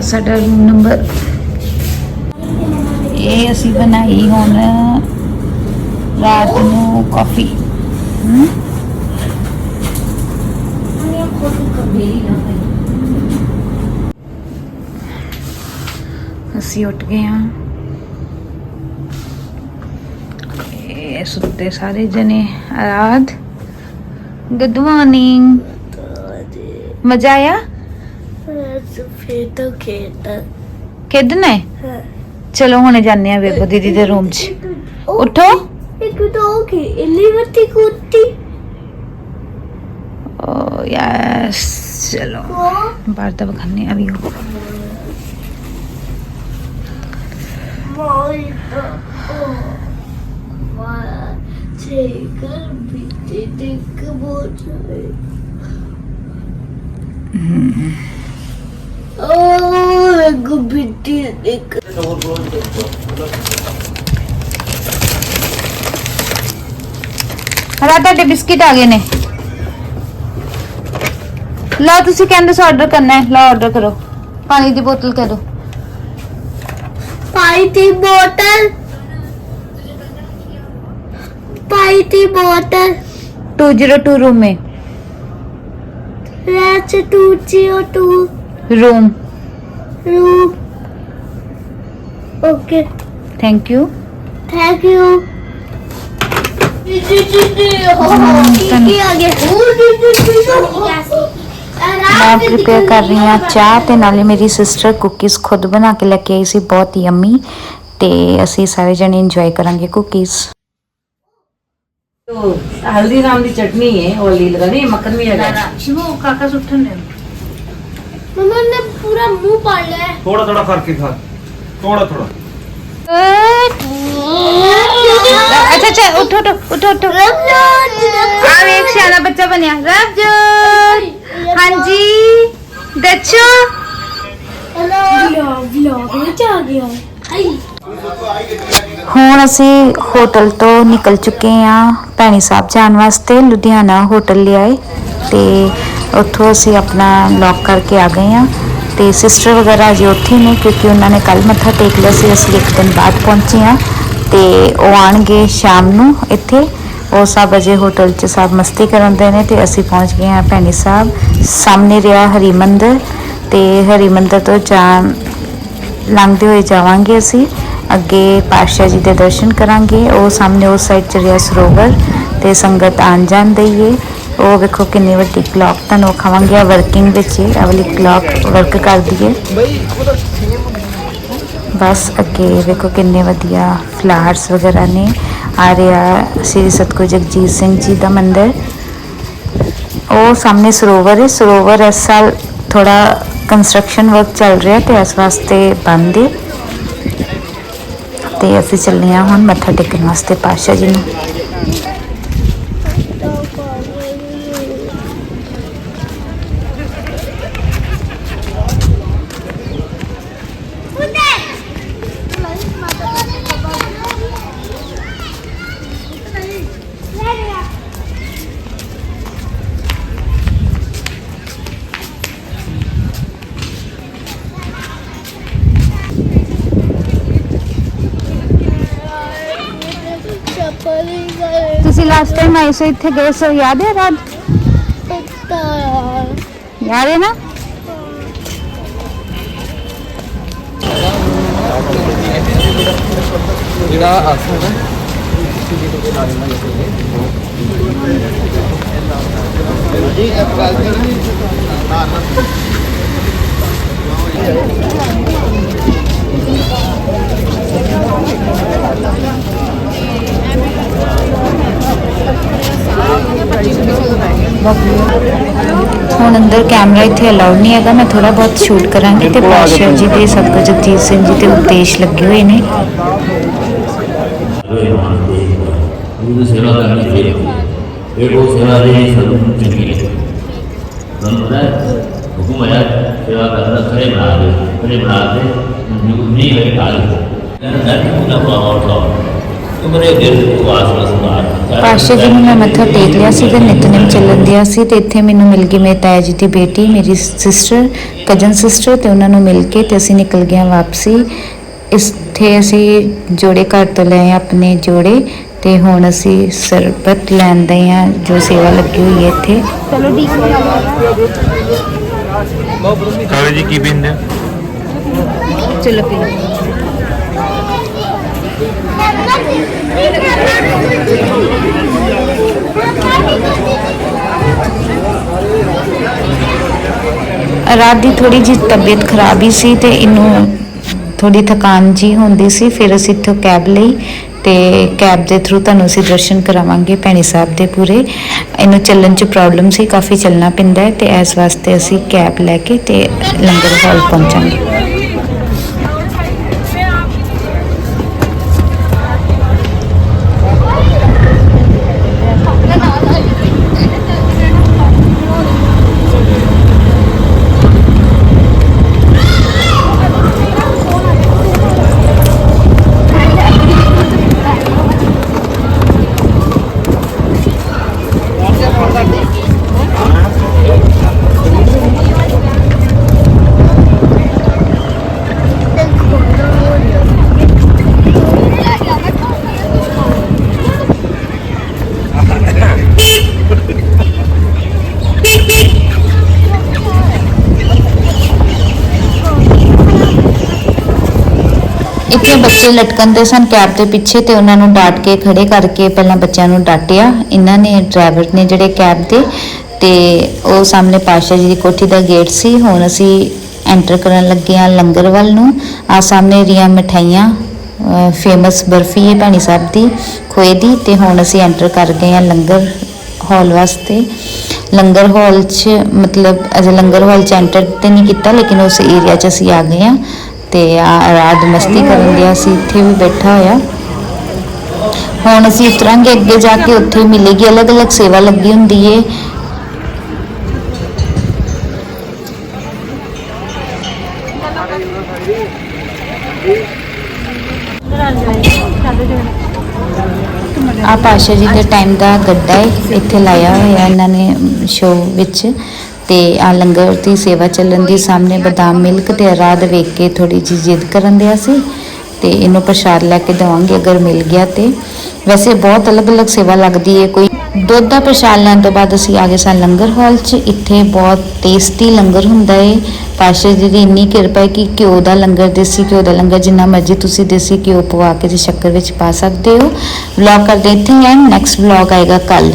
ਗਿਆ ਸਾਡਾ room number ਇਹ ਅਸੀਂ ਬਣਾਈ ਹੁਣ ਰਾਤ ਨੂੰ ਕਾਫੀ ਹਮ ਅਸੀਂ ਉੱਠ ਗਏ ਹਾਂ ਇਹ ਸੁੱਤੇ ਸਾਰੇ ਜਣੇ ਆਰਾਧ ਗੁੱਡ ਮਾਰਨਿੰਗ ਮਜ਼ਾ ਆਇਆ ਸਫੇਦ ਖੇਤ ਖੇਡਣਾ ਹੈ? ਹੈ। ਚਲੋ ਹੁਣੇ ਜਾਂਦੇ ਆ ਬੇਬੋ ਦੀਦੀ ਦੇ ਰੂਮ 'ਚ। ਉੱਠੋ। ਇੱਕ ਦੋ ਕੀ? ਇਲੀ ਵੱਤੀ ਕੁੱਤੀ? ਓ ਯੈਸ ਚਲੋ। ਉਹ ਬਾਹਰ ਤਾਂ ਬਖਾਨੇ ਆ ਵੀ ਹੋ ਮੋਈ ਉਹ ਮਾਰਾ ਚੇਕਰ ਬਿੱਤੇ ਤੇ ਕਬੋਚ ਓ ਗੁੱਬਿੱਤੀ ਇੱਕ ਰਾ ਤੁਹਾਡੇ ਬਿਸਕਿਟ ਆ ਗਏ ਨੇ ਲਓ ਤੁਸੀਂ ਕਹਿੰਦੇ ਸੋ ਆਰਡਰ ਕਰਨਾ ਹੈ ਲਓ ਆਰਡਰ ਕਰੋ ਪਾਣੀ ਦੀ ਬੋਤਲ ਕਹਿ ਦਿਓ ਪਾਈ ਦੀ ਬੋਤਲ ਪਾਈ ਦੀ ਬੋਤਲ 202 रूम में Let's do zero two room room. Okay, thank you thank you. ਮੈਂ ਪ੍ਰਿਪੇਅਰ ਕਰ ਰਹੀ ਹਾਂ ਚਾਹ ਤੇ ਨਾਲੇ ਮੇਰੀ ਸਿਸਟਰ ਕੁਕੀਜ਼ ਖੁਦ ਬਣਾ ਕੇ ਲੈ ਕੇ ਆਈ ਸੀ ਬਹੁਤ ਯੰਮੀ ਤੇ ਅਸੀਂ ਸਾਰੇ ਜਣੇ ਇੰਜੋਏ ਕਰਾਂਗੇ ਕੁਕੀਜ਼ तो हल्दीराम की चटनी है और ली लगा नहीं मक्खन भी है शिवो काका सुठन ने ਮਮਾ ਨੇ ਪੂਰਾ ਮੂੰਹ ਪਾੜ ਲਿਆ ਹੈ। ਥੋੜਾ ਥੋੜਾ ਕਰਕੇ ਖਾ ਥੋੜਾ ਥੋੜਾ ਅੱਛਾ ਅੱਛਾ ਉੱਠੋ ਉੱਠੋ ਉੱਠੋ ਉੱਠੋ। ਆ ਵੇਖ ਸਿਆਣਾ ਬੱਚਾ ਬਣਿਆ। ਰਬਜੋਤ ਹਾਂਜੀ। ਦੱਸੋ। ਹੈਲੋ ਵਲੌਗ ਵਿੱਚ ਆ ਗਿਆ ਆਈ। ਹੁਣ ਅਸੀਂ ਹੋਟਲ ਤੋਂ ਨਿਕਲ ਚੁੱਕੇ ਹਾਂ ਭੈਣੀ ਸਾਹਿਬ ਜਾਣ ਵਾਸਤੇ, ਲੁਧਿਆਣਾ ਹੋਟਲ ਲਿਆਏ ਤੇ ਉੱਥੋਂ ਅਸੀਂ ਆਪਣਾ ਲੌਕ ਕਰਕੇ ਆ ਗਏ ਹਾਂ ਤੇ ਸਿਸਟਰ ਵਗੈਰਾ ਅਜੇ ਉੱਥੇ ਨੇ ਕਿਉਂਕਿ ਉਹਨਾਂ ਨੇ ਕੱਲ ਮੱਥਾ ਟੇਕ ਲਿਆ ਸੀ, ਅਸੀਂ ਇੱਕ ਦਿਨ ਬਾਅਦ ਪਹੁੰਚੇ ਹਾਂ ਤੇ ਉਹ ਆਣਗੇ ਸ਼ਾਮ ਨੂੰ ਇੱਥੇ। ਉਹ ਸਭ ਅਜੇ ਹੋਟਲ 'ਚ ਸਭ ਮਸਤੀ ਕਰਨ ਦੇ ਨੇ ਤੇ ਅਸੀਂ ਪਹੁੰਚ ਗਏ ਹਾਂ ਭੈਣੀ ਸਾਹਿਬ। ਸਾਹਮਣੇ ਰਿਹਾ ਹਰੀ ਮੰਦਰ ਤੇ ਹਰੀ ਮੰਦਰ ਤੋਂ ਜਾਣ ਲੰਘਦੇ ਹੋਏ ਜਾਵਾਂਗੇ ਅਸੀਂ। ਅੱਗੇ ਪਾਤਸ਼ਾਹ ਜੀ ਦੇ ਦਰਸ਼ਨ ਕਰਾਂਗੇ। ਉਹ ਸਾਹਮਣੇ ਉਸ ਸਾਈਡ ਚ ਰਿਹਾ ਸਰੋਵਰ ਤੇ ਸੰਗਤ ਆਣ ਜਾਣ ਦਈਏ ਉਹ ਵੇਖੋ ਕਿੰਨੀ ਵੱਡੀ ਕਲੌਕ ਤੁਹਾਨੂੰ ਖਾਵਾਂਗੇ ਵਰਕਿੰਗ ਵਿੱਚ ਇਹ ਆ ਵਾਲੀ ਕਲੌਕ ਵਰਕ ਕਰਦੀ ਹੈ ਬਸ ਅੱਗੇ ਵੇਖੋ ਕਿੰਨੇ ਵਧੀਆ ਫਲਾਵਰਸ ਵਗੈਰਾ ਨੇ। ਆ ਰਿਹਾ ਸ੍ਰੀ ਸਤਗੁਰੂ ਜਗਜੀਤ ਸਿੰਘ ਜੀ ਦਾ ਮੰਦਿਰ। ਉਹ ਸਾਹਮਣੇ ਸਰੋਵਰ ਹੈ ਸਰੋਵਰ ਇਸ ਸਾਲ ਥੋੜਾ ਕੰਸਟਰਕਸ਼ਨ ਵਰਕ ਚੱਲ ਰਿਹਾ ਤੇ ਇਸ ਵਾਸਤੇ ਬੰਦ ਹੈ ਤੇ ਅਸੀਂ ਚੱਲੇ ਹਾਂ ਹੁਣ ਮੱਥਾ ਟੇਕਣ ਵਾਸਤੇ ਪਾਤਸ਼ਾਹ ਜੀ ਨੂੰ। गए ਤੁਸੀਂ ਲਾਸਟ ਟਾਈਮ ਆਏ ਸੀ ਇੱਥੇ ਗਏ ਸੋ ਯਾਦ ਹੈ ਰਾਤ ਹੁਣ ਅੰਦਰ ਕੈਮਰਾ ਇੱਥੇ ਅਲਾਉਡ ਨਹੀਂ ਹੈਗਾ ਮੈਂ ਥੋੜਾ ਬਹੁਤ ਸ਼ੂਟ ਕਰਾਂਗੀ ਤੇ ਪਾਸ਼ਾ ਜੀ ਦੇ ਸਤਗੁਰ ਜਗਜੀਤ ਸਿੰਘ ਜੀ ਦੇ ਉਪਦੇਸ਼ ਲੱਗੇ ਹੋਏ ਨੇ। ਗੁਰੂ ਕਰਨਾ ਖਰੇ ਬਣਾ ਦੇ ਬਣਾ ਦੇ ਨਹੀਂ ਹੈ ਕਾਲ ਨੰਦਾ ਨੂੰ ਨਾ ਪਾਵਾ ਪਾਸ਼ਾ ਜੀ ਨੂੰ ਮੈਂ ਮੱਥਾ ਟੇਕ ਲਿਆ ਸੀ ਤੇ ਨਿਤਨੇਮ ਚੱਲਣ ਦਿਆ ਸੀ ਤੇ ਇੱਥੇ ਮੈਨੂੰ ਮਿਲ ਗਈ ਮੇਰੇ ਤਾਇਆ ਜੀ ਦੀ ਬੇਟੀ ਮੇਰੀ ਸਿਸਟਰ ਕਜ਼ਨ ਸਿਸਟਰ ਤੇ ਉਹਨਾਂ ਨੂੰ ਮਿਲ ਕੇ ਤੇ ਅਸੀਂ ਨਿਕਲ ਗਏ ਹਾਂ ਵਾਪਸੀ। ਇੱਥੇ ਅਸੀਂ ਜੋੜੇ ਘਰ ਤੋਂ ਲਏ ਆਪਣੇ ਜੋੜੇ ਤੇ ਹੁਣ ਅਸੀਂ ਸਰਬਤ ਲੈਂਦੇ ਹਾਂ ਜੋ ਸੇਵਾ ਲੱਗੀ ਹੋਈ ਹੈ ਇੱਥੇ। ਕਾਲੇ ਜੀ ਕੀ ਪੀਂਦੇ ਚਲੋ ਪੀ ਰਾਤ ਦੀ ਥੋੜੀ ਜਿਹੀ ਤਬੀਅਤ ਖਰਾਬ ਹੀ ਸੀ ਤੇ ਇਹਨੂੰ ਥੋੜੀ ਥਕਾਨ ਜੀ ਹੁੰਦੀ ਸੀ। ਫਿਰ ਅਸੀਂ ਇੱਥੋਂ ਕੈਬ ਲਈ ਤੇ ਕੈਬ ਦੇ ਥਰੂ ਤੁਹਾਨੂੰ ਅਸੀਂ ਦਰਸ਼ਨ ਕਰਾਵਾਂਗੇ ਭੈਣੀ ਸਾਹਿਬ ਦੇ ਪੂਰੇ। ਇਹਨੂੰ ਚੱਲਣ 'ਚ ਪ੍ਰੋਬਲਮ ਸੀ, ਕਾਫੀ ਚੱਲਣਾ ਪੈਂਦਾ ਹੈ ਤੇ ਇਸ ਵਾਸਤੇ ਅਸੀਂ ਕੈਬ ਲੈ ਕੇ ਤੇ ਲੰਗਰ ਹਾਲ ਪਹੁੰਚਾਂਗੇ। ਇੱਥੇ ਬੱਚੇ ਲਟਕਣ ਦੇ ਸਨ ਕੈਬ ਦੇ ਪਿੱਛੇ ਤੇ ਉਹਨਾਂ ਨੂੰ ਡਾਟ ਕੇ ਖੜੇ ਕਰਕੇ ਪਹਿਲਾਂ ਬੱਚਿਆਂ ਨੂੰ ਡਾਟਿਆ। ਇਹਨਾਂ ਨੇ ਡਰਾਈਵਰ ਨੇ ਜਿਹੜੇ ਕੈਬ ਦੇ ਤੇ ਉਹ ਸਾਹਮਣੇ ਪਾਸ਼ਾ ਜੀ ਦੀ ਕੋਠੀ ਦਾ ਗੇਟ ਸੀ। ਹੁਣ ਅਸੀਂ ਐਂਟਰ ਕਰਨ ਲੱਗੇ ਆ ਲੰਗਰ ਵੱਲ ਨੂੰ। ਆ ਸਾਹਮਣੇ ਰੀਆਂ ਮਠਾਈਆਂ ਫੇਮਸ ਬਰਫੀ ਹੈ ਭੈਣੀ ਸਾਹਿਬ ਦੀ, ਖੋਏ ਦੀ ਤੇ ਹੁਣ ਅਸੀਂ ਐਂਟਰ ਕਰ ਗਏ ਆ ਲੰਗਰ ਹਾਲ ਵਾਸਤੇ। ਲੰਗਰ ਹਾਲ 'ਚ ਮਤਲਬ ਅਜੇ ਲੰਗਰ ਹਾਲ 'ਚ ਐਂਟਰ ਤੇ ਨਹੀਂ ਕੀਤਾ, ਲੇਕਿਨ ਉਸ ਏਰੀਆ 'ਚ ਅਸੀਂ ਆ ਗਏ ਆ ਤੇ ਆ ਰਾਤ ਮਸਤੀ ਕਰਨ ਗਿਆ ਸੀ ਇੱਥੇ ਵੀ ਬੈਠਾ ਹੋਇਆ। ਹੁਣ ਅਸੀਂ ਉਤਰਾਂਗੇ ਅੱਗੇ ਜਾ ਕੇ ਉੱਥੇ ਮਿਲੇਗੀ ਅਲੱਗ-ਅਲੱਗ ਸੇਵਾ ਲੱਗੀ ਹੁੰਦੀ ਏ। ਆ ਪਾਸ਼ਾ ਜੀ ਦੇ ਟਾਈਮ ਦਾ ਗੱਡਾ ਹੈ ਇੱਥੇ ਲਾਇਆ ਹੋਇਆ ਇਹਨਾਂ ਨੇ ਸ਼ੋਅ ਵਿੱਚ। ਤੇ ਆ ਲੰਗਰ ਦੀ ਸੇਵਾ ਚੱਲਣ ਦੀ ਸਾਹਮਣੇ ਬਦਾਮ ਮਿਲਕ ਤੇ ਰਾਤ ਵੇਖ ਕੇ ਥੋੜੀ ਜਿਹੀ ਜਿੱਦ ਕਰਨ ਦਿਆ ਸੀ ਤੇ ਇਹਨੂੰ ਪ੍ਰਸ਼ਾਦ ਲੈ ਕੇ ਦੇਵਾਂਗੇ ਅਗਰ ਮਿਲ ਗਿਆ ਤੇ। ਵੈਸੇ ਬਹੁਤ ਅਲੱਗ-ਅਲੱਗ ਸੇਵਾ ਲੱਗਦੀ ਹੈ ਕੋਈ ਦੁੱਧ ਦਾ ਪ੍ਰਸ਼ਾਦ ਲੈਣ ਤੋਂ ਬਾਅਦ ਅਸੀਂ ਆ ਗਏ ਸਾਂ ਲੰਗਰ ਹਾਲ 'ਚ, ਇੱਥੇ ਬਹੁਤ ਟੇਸਟੀ ਲੰਗਰ ਹੁੰਦਾ ਏ। ਪਾਸ਼ਾ ਜੀ ਦੀ ਇੰਨੀ ਕਿਰਪਾ ਹੈ ਕਿ ਘਿਓ ਦਾ ਲੰਗਰ, ਦੇਸੀ ਘਿਓ ਦਾ ਲੰਗਰ ਜਿੰਨਾ ਮਰਜ਼ੀ ਤੁਸੀਂ ਦੇਸੀ ਘਿਓ ਪਵਾ ਕੇ ਤੇ ਸ਼ੱਕਰ ਵਿੱਚ ਪਾ ਸਕਦੇ ਹੋ। ਵਲੌਗ ਕਰਦੇ ਇੱਥੇ ਐਂਡ ਨੈਕਸਟ ਵਲੌਗ ਆਏਗਾ ਕੱਲ